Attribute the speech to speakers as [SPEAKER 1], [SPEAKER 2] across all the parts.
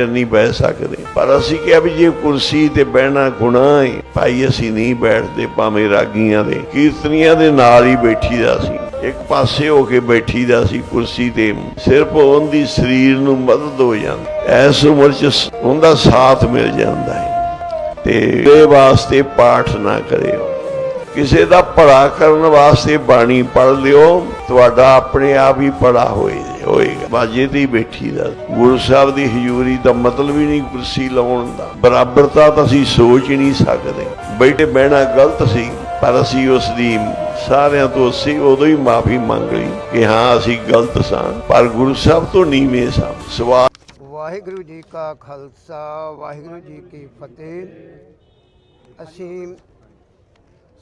[SPEAKER 1] ਨਹੀਂ ਬਹਿ ਸਕਦੇ। ਪਰ ਅਸੀਂ ਕਿਹਾ ਵੀ ਜੇ ਕੁਰਸੀ ਤੇ ਬਹਿਣਾ ਗੁਨਾਹ ਹੈ ਭਾਈ ਅਸੀਂ ਨਹੀਂ ਬੈਠਦੇ, ਭਾਵੇਂ ਰਾਗੀਆਂ ਦੇ। ਕੀਰਤਨੀਆਂ ਦੇ ਨਾਲ ਹੀ ਬੈਠੀਦਾ ਸੀ। ਇੱਕ ਪਾਸੇ ਹੋ ਕੇ ਬੈਠੀਦਾ ਸੀ ਕੁਰਸੀ ਤੇ। ਸਿਰਫ ਉਹਦੀ ਸਰੀਰ ਨੂੰ ਮਦਦ ਹੋ ਜਾਂਦੀ। ਐਸ ਉਮਰ ਚ ਉਹਦਾ ਸਾਥ ਮਿਲ ਜਾਂਦਾ ਹੈ ਤੇ ਇਹ ਵਾਸਤੇ ਪਾਠ ਨਾ ਕਰਿਓ। ਕਿਸੇ ਦਾ ਭਲਾ ਕਰਨ ਵਾਸਤੇ ਬਾਣੀ ਪੜ੍ਹ ਲਿਓ। ਤੁਹਾਡਾ ਆਪਣੇ ਆਪ ਹੀ ਭਲਾ ਹੋਏ ਹੋਏ ਬਾਜੇ ਤੇ ਹੀ ਬੈਠੀ ਦਾ। ਗੁਰੂ ਸਾਹਿਬ ਦੀ ਹਜ਼ੂਰੀ ਦਾ ਮਤਲਬ ਹੀ ਨਹੀਂ ਕੁਰਸੀ ਲਾਉਣ ਦਾ। ਬਰਾਬਰਤਾ ਤਾਂ ਅਸੀਂ ਸੋਚ ਹੀ ਨਹੀਂ ਸਕਦੇ। ਬੈਠੇ ਬਹਿਣਾ ਗਲਤ ਸੀ, ਪਰ ਅਸੀਂ ਉਸ ਦੀ ਸਾਰਿਆਂ ਤੋਂ ਅਸੀਂ ਉਦੋਂ ਹੀ ਮਾਫੀ ਮੰਗ ਲਈ ਕਿ ਹਾਂ, ਅਸੀਂ ਗਲਤ ਸਾਂ। ਪਰ ਗੁਰੂ ਸਾਹਿਬ ਤੋਂ ਨੀਵੇਂ ਸਾਂ। ਸਵਾਲ
[SPEAKER 2] ਵਾਹਿਗੁਰੂ ਜੀ ਕਾ ਖਾਲਸਾ, ਵਾਹਿਗੁਰੂ ਜੀ ਕੀ ਫਤਿਹ। ਅਸੀਂ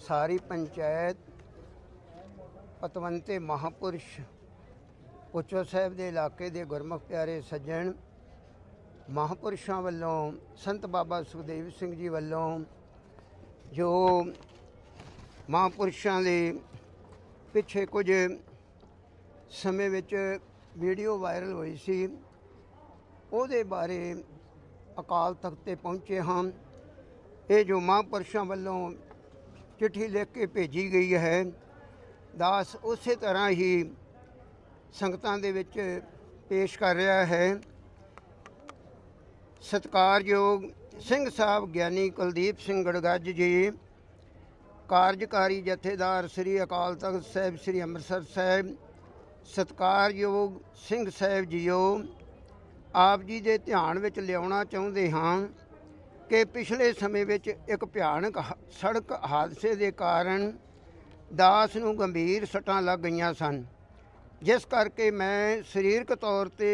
[SPEAKER 2] ਸਾਰੀ ਪੰਚਾਇਤ, ਪਤਵੰਤੇ ਮਹਾਪੁਰਸ਼ ਉਚੋ ਸਾਹਿਬ ਦੇ ਇਲਾਕੇ ਦੇ ਗੁਰਮੁਖ ਪਿਆਰੇ ਸੱਜਣ ਮਹਾਪੁਰਸ਼ਾਂ ਵੱਲੋਂ, ਸੰਤ ਬਾਬਾ ਸੁਖਦੇਵ ਸਿੰਘ ਜੀ ਵੱਲੋਂ ਜੋ ਮਹਾਪੁਰਸ਼ਾਂ ਦੇ ਪਿੱਛੇ ਕੁਝ ਸਮੇਂ ਵਿੱਚ ਵੀਡੀਓ ਵਾਇਰਲ ਹੋਈ ਸੀ, ਉਹਦੇ ਬਾਰੇ ਅਕਾਲ ਤਖਤ ਤੇ ਪਹੁੰਚੇ ਹਾਂ। ਇਹ ਜੋ ਮਹਾਂਪੁਰਸ਼ਾਂ ਵੱਲੋਂ ਚਿੱਠੀ ਲਿਖ ਕੇ ਭੇਜੀ ਗਈ ਹੈ, ਦਾਸ ਉਸੇ ਤਰ੍ਹਾਂ ਹੀ ਸੰਗਤਾਂ ਦੇ ਵਿੱਚ ਪੇਸ਼ ਕਰ ਰਿਹਾ ਹੈ। ਸਤਿਕਾਰਯੋਗ ਸਿੰਘ ਸਾਹਿਬ ਗਿਆਨੀ ਕੁਲਦੀਪ ਸਿੰਘ ਗੜਗੱਜ ਜੀ, ਕਾਰਜਕਾਰੀ ਜਥੇਦਾਰ ਸ੍ਰੀ ਅਕਾਲ ਤਖਤ ਸਾਹਿਬ, ਸ੍ਰੀ ਅੰਮ੍ਰਿਤਸਰ ਸਾਹਿਬ, ਸਤਿਕਾਰਯੋਗ ਸਿੰਘ ਸਾਹਿਬ ਜੀਓ, ਆਪ ਜੀ ਦੇ ਧਿਆਨ ਵਿੱਚ ਲਿਆਉਣਾ ਚਾਹੁੰਦੇ ਹਾਂ ਕਿ ਪਿਛਲੇ ਸਮੇਂ ਵਿੱਚ ਇੱਕ ਭਿਆਨਕ ਹ- ਸੜਕ ਹਾਦਸੇ ਦੇ ਕਾਰਨ ਦਾਸ ਨੂੰ ਗੰਭੀਰ ਸੱਟਾਂ ਲੱਗ ਗਈਆਂ ਸਨ। ਜਿਸ ਕਰਕੇ ਮੈਂ ਸਰੀਰਕ ਤੌਰ ਤੇ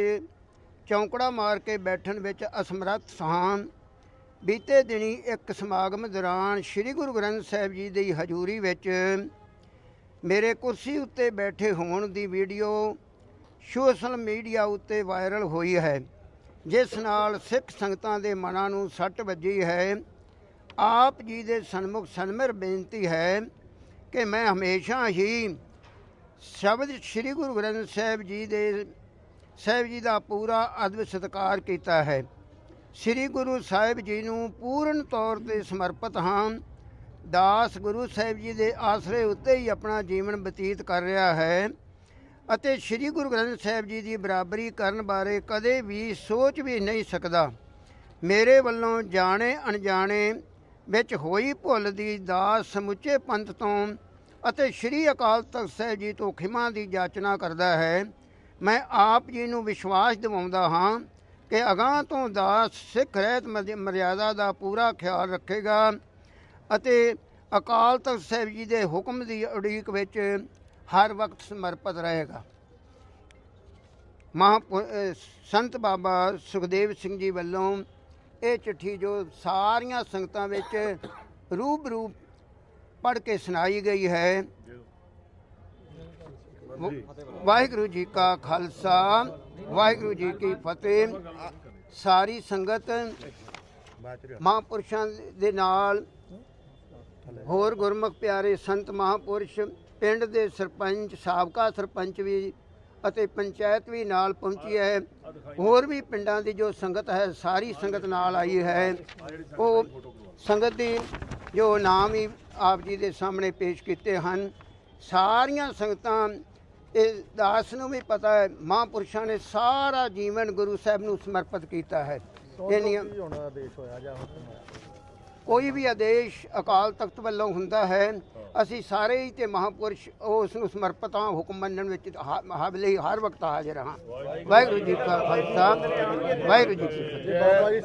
[SPEAKER 2] ਚੌਂਕੜਾ ਮਾਰ ਕੇ ਬੈਠਣ ਵਿੱਚ ਅਸਮਰੱਥ ਸਾਂ। ਬੀਤੇ ਦਿਨੀ ਇੱਕ ਸਮਾਗਮ ਦੌਰਾਨ ਸ੍ਰੀ ਗੁਰੂ ਗ੍ਰੰਥ ਸਾਹਿਬ ਜੀ ਦੀ ਹਜ਼ੂਰੀ ਵਿੱਚ ਮੇਰੇ ਕੁਰਸੀ ਉੱਤੇ ਬੈਠੇ ਹੋਣ ਦੀ ਵੀਡੀਓ ਸੋਸ਼ਲ ਮੀਡੀਆ ਉੱਤੇ ਵਾਇਰਲ ਹੋਈ ਹੈ, ਜਿਸ ਨਾਲ ਸਿੱਖ ਸੰਗਤਾਂ ਦੇ ਮਨਾਂ ਨੂੰ ਸੱਟ ਵੱਜੀ ਹੈ। ਆਪ ਜੀ ਦੇ ਸਨਮੁਖ ਸਨਮਰ ਬੇਨਤੀ ਹੈ ਕਿ ਮੈਂ ਹਮੇਸ਼ਾ ਹੀ ਸ਼ਬਦ ਸ੍ਰੀ ਗੁਰੂ ਗ੍ਰੰਥ ਸਾਹਿਬ ਜੀ ਦੇ, ਸਾਹਿਬ ਜੀ ਦਾ ਪੂਰਾ ਅਦਬ ਸਤਿਕਾਰ ਕੀਤਾ ਹੈ। ਸ੍ਰੀ ਗੁਰੂ ਸਾਹਿਬ ਜੀ ਨੂੰ ਪੂਰਨ ਤੌਰ ਤੇ ਸਮਰਪਿਤ ਹਾਂ। ਦਾਸ ਗੁਰੂ ਸਾਹਿਬ ਜੀ ਦੇ ਆਸਰੇ ਉੱਤੇ ਹੀ ਆਪਣਾ ਜੀਵਨ ਬਤੀਤ ਕਰ ਰਿਹਾ ਹੈ ਅਤੇ ਸ੍ਰੀ ਗੁਰੂ ਗ੍ਰੰਥ ਸਾਹਿਬ ਜੀ ਦੀ ਬਰਾਬਰੀ ਕਰਨ ਬਾਰੇ ਕਦੇ ਵੀ ਸੋਚ ਵੀ ਨਹੀਂ ਸਕਦਾ। ਮੇਰੇ ਵੱਲੋਂ ਜਾਣੇ ਅਣਜਾਣੇ ਵਿੱਚ ਹੋਈ ਭੁੱਲ ਦੀ ਦਾਸ ਸਮੁੱਚੇ ਪੰਥ ਤੋਂ ਅਤੇ ਸ੍ਰੀ ਅਕਾਲ ਤਖਤ ਸਾਹਿਬ ਜੀ ਤੋਂ ਖਿਮਾ ਦੀ ਜਾਚਨਾ ਕਰਦਾ ਹੈ, ਮੈਂ ਆਪ ਜੀ ਨੂੰ ਵਿਸ਼ਵਾਸ ਦਿਵਾਉਂਦਾ ਹਾਂ ਕਿ ਅਗਾਂਹ ਤੋਂ ਦਾਸ ਸਿੱਖ ਰਹਿਤ ਮਰਯ- ਮਰਿਆਦਾ ਦਾ ਪੂਰਾ ਖਿਆਲ ਰੱਖੇਗਾ ਅਤੇ ਅਕਾਲ ਤਖਤ ਸਾਹਿਬ ਜੀ ਦੇ ਹੁਕਮ ਦੀ ਉਡੀਕ ਵਿੱਚ ਹਰ ਵਕਤ ਸਮਰਪਿਤ ਰਹੇਗਾ। ਮਹਾਂਪੁ, ਅਹ, ਸੰਤ ਬਾਬਾ ਸੁਖਦੇਵ ਸਿੰਘ ਜੀ ਵੱਲੋਂ ਇਹ ਚਿੱਠੀ ਜੋ ਸਾਰੀਆਂ ਸੰਗਤਾਂ ਵਿੱਚ ਰੂਬਰੂ ਪੜ੍ਹ ਕੇ ਸੁਣਾਈ ਗਈ ਹੈ। ਵਾਹਿਗੁਰੂ ਜੀ ਕਾ ਖਾਲਸਾ ਵਾਹਿਗੁਰੂ ਜੀ ਕੀ ਫਤਿਹ। ਸਾਰੀ ਸੰਗਤ ਮਹਾਂਪੁਰਸ਼ਾਂ ਦੇ ਨਾਲ ਹੋਰ ਗੁਰਮੁਖ ਪਿਆਰੇ ਸੰਤ ਮਹਾਂਪੁਰਸ਼ ਪਿੰਡ ਦੇ ਸਰਪੰਚ ਸਾਬਕਾ ਸਰਪੰਚ ਵੀ ਅਤੇ ਪੰਚਾਇਤ ਵੀ ਨਾਲ ਪਹੁੰਚੀ ਹੈ। ਹੋਰ ਵੀ ਪਿੰਡਾਂ ਦੀ ਜੋ ਸੰਗਤ ਹੈ ਸਾਰੀ ਸੰਗਤ ਨਾਲ ਆਈ ਹੈ। ਉਹ ਸੰਗਤ ਦੀ ਜੋ ਨਾਮ ਹੀ ਆਪ ਜੀ ਦੇ ਸਾਹਮਣੇ ਪੇਸ਼ ਕੀਤੇ ਹਨ ਸਾਰੀਆਂ ਸੰਗਤਾਂ ਇਹ ਦਾਸ ਨੂੰ ਵੀ ਪਤਾ ਹੈ ਮਹਾਂਪੁਰਸ਼ਾਂ ਨੇ ਸਾਰਾ ਜੀਵਨ ਗੁਰੂ ਸਾਹਿਬ ਨੂੰ ਸਮਰਪਿਤ ਕੀਤਾ ਹੈ। ਇੰਨੀਆਂ ਕੋਈ ਵੀ ਆਦੇਸ਼ ਅਕਾਲ ਤਖਤ ਵੱਲੋਂ ਹੁੰਦਾ ਹੈ ਅਸੀਂ ਸਾਰੇ ਹੀ ਤੇ ਮਹਾਪੁਰਸ਼ ਉਸ ਨੂੰ ਸਮਰਪਿਤ ਹਾਂ ਹੁਕਮ ਮੰਨਣ ਵਿੱਚ ਹਾ- ਹਾਵਲੇ ਹਰ ਵਕਤ ਹਾਜ਼ਰ ਹਾਂ। ਵਾਹਿਗੁਰੂ ਜੀ ਕਾ ਖਾਲਸਾ ਵਾਹਿਗੁਰੂ ਜੀ ਕੀ ਫਤਿਹ।